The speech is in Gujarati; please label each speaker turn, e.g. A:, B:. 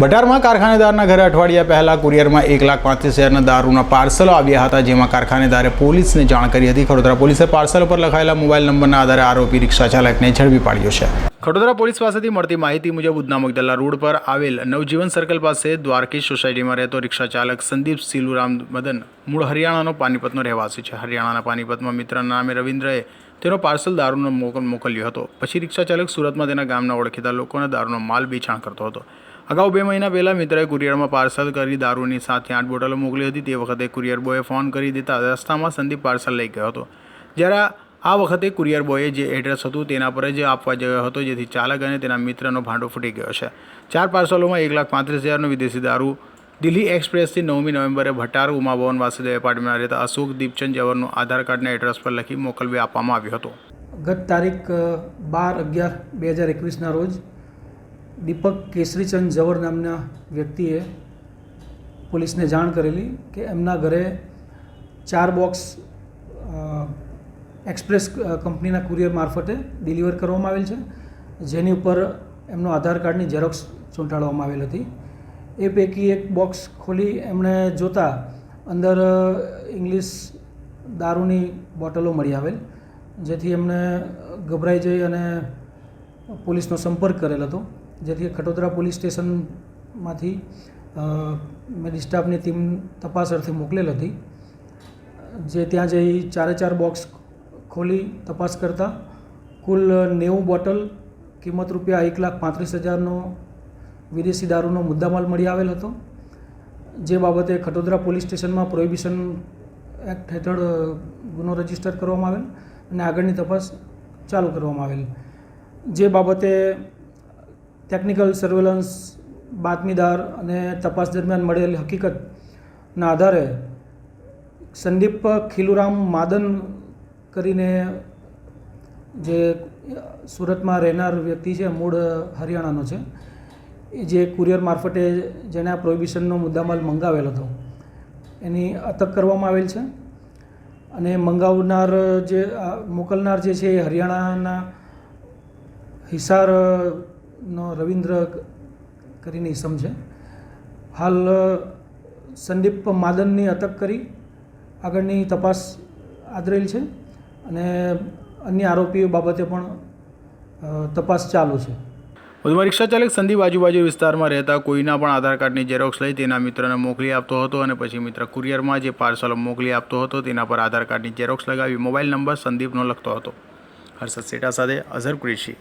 A: બટારમાં કારખાનેદારના ઘરે અઠવાડિયા પહેલા કુરિયરમાં એક લાખ પાંત્રીસ હજારના દારૂના પાર્સલો આવ્યા હતા, જેમાં કારખાનેદારે પોલીસને જાણ કરી હતી. ખડોદરા પોલીસે પાર્સલ પર લખાયેલા મોબાઈલ નંબરના આધારે આરોપી રિક્ષા ચાલકને ઝડપી પાડ્યો છે. ખડોદરા પોલીસ પાસેથી મળતી માહિતી મુજબ ઉધના મગદલ્લા રોડ પર આવેલ નવજીવન સર્કલ પાસે દ્વારકી સોસાયટીમાં રહેતો રિક્ષા ચાલક સંદીપ સિલુરામ મદન મૂળ હરિયાણાનો પાનીપતનો રહેવાસી છે. હરિયાણાના પાનીપતમાં મિત્રના નામે રવિન્દ્રએ તેનો પાર્સલ દારૂનો મોકલ મોકલ્યો હતો. પછી રિક્ષા ચાલક સુરતમાં તેના ગામના ઓળખીતા લોકોને દારૂનો માલ વેચાણ કરતો હતો. અગાઉ બે મહિના પહેલાં મિત્રએ કુરિયરમાં પાર્સલ કરી દારૂની સાથે આઠ બોટલો મોકલી હતી. તે વખતે કુરિયર બોયે ફોન કરી દેતા રસ્તામાં સંદીપ પાર્સલ લઈ ગયો હતો. જ્યારે આ વખતે કુરિયર બોયે જે એડ્રેસ હતું તેના પર જ આપવા ગયો હતો, જેથી ચાલક અને તેના મિત્રનો ભાંડો ફૂટી ગયો છે. ચાર પાર્સલોમાં એક લાખ પાંત્રીસ હજારનો વિદેશી દારૂ, દિલ્હી એક્સપ્રેસથી નવમી નવેમ્બરે ભટાર ઉમાભવન વાસુદેવ એપાર્ટમેન્ટમાં રહેતા અશોક દીપચંદ જવરનું આધાર કાર્ડના એડ્રેસ પર લખી મોકલવી આપવામાં આવ્યો હતો.
B: ગત તારીખ, બાર અગિયાર, બે હજાર એકવીસના રોજ દીપક કેસરીચંદ જવર નામના વ્યક્તિએ પોલીસને જાણ કરેલી કે એમના ઘરે ચાર બોક્સ એક્સપ્રેસ કંપનીના કુરિયર મારફતે ડિલિવર કરવામાં આવેલ છે. જેની ઉપર એમનો આધાર કાર્ડની ઝેરોક્સ ચોંટાડવામાં આવેલ હતી. એ પૈકી એક બોક્સ ખોલી એમણે જોતા અંદર ઇંગ્લિશ દારૂની બોટલો મળી આવેલ, જેથી એમણે ગભરાઈ જઈ અને પોલીસનો સંપર્ક કરેલ હતો. જેથી ખટોદરા પોલીસ સ્ટેશનમાંથી મેં ડિસ્ટાફની ટીમ તપાસ અર્થે મોકલેલ હતી, જે ત્યાં જઈ ચારે ચાર બોક્સ ખોલી તપાસ કરતા કુલ નેવું બોટલ કિંમત રૂપિયા એક લાખ પાંત્રીસ હજારનો વિદેશી દારૂનો મુદ્દામાલ મળી આવેલ હતો. જે બાબતે ખટોદરા પોલીસ સ્ટેશનમાં પ્રોહિબિશન એક્ટ હેઠળ ગુનો રજિસ્ટર કરવામાં આવેલ અને આગળની તપાસ ચાલુ કરવામાં આવેલ. જે બાબતે ટેકનિકલ સર્વેલન્સ બાતમીદાર અને તપાસ દરમિયાન મળેલ હકીકતના આધારે સંદીપ ખીલુરામ માદન કરીને જે સુરતમાં રહેનાર વ્યક્તિ છે, મૂળ હરિયાણાનો છે, એ જે કુરિયર મારફતે જેણે આ પ્રોહિબિશનનો મુદ્દામાલ મંગાવેલો હતો, એની અટક કરવામાં આવેલ છે અને મંગાવનાર જે મોકલનાર જે છે, એ હરિયાણાના હિસારનો રવિન્દ્ર કરીને સમજે હાલ સંદીપ માદનની અટક કરી, આગળની તપાસ આદરેલ છે અને અન્ય આરોપીઓ બાબતે પણ તપાસ ચાલુ છે.
A: વધુમાં રિક્ષા ચાલક સંદીપ આજુબાજુ વિસ્તારમાં રહેતા કોઈના પણ આધાર કાર્ડની ઝેરોક્સ લઈ તેના મિત્રને મોકલી આપતો હતો અને પછી મિત્ર કુરિયરમાં જે પાર્સલો મોકલી આપતો હતો તેના પર આધાર કાર્ડની ઝેરોક્સ લગાવી મોબાઈલ નંબર સંદીપનો લખતો હતો. હર્ષદ સેટા સાથે અઝર કુરેશી.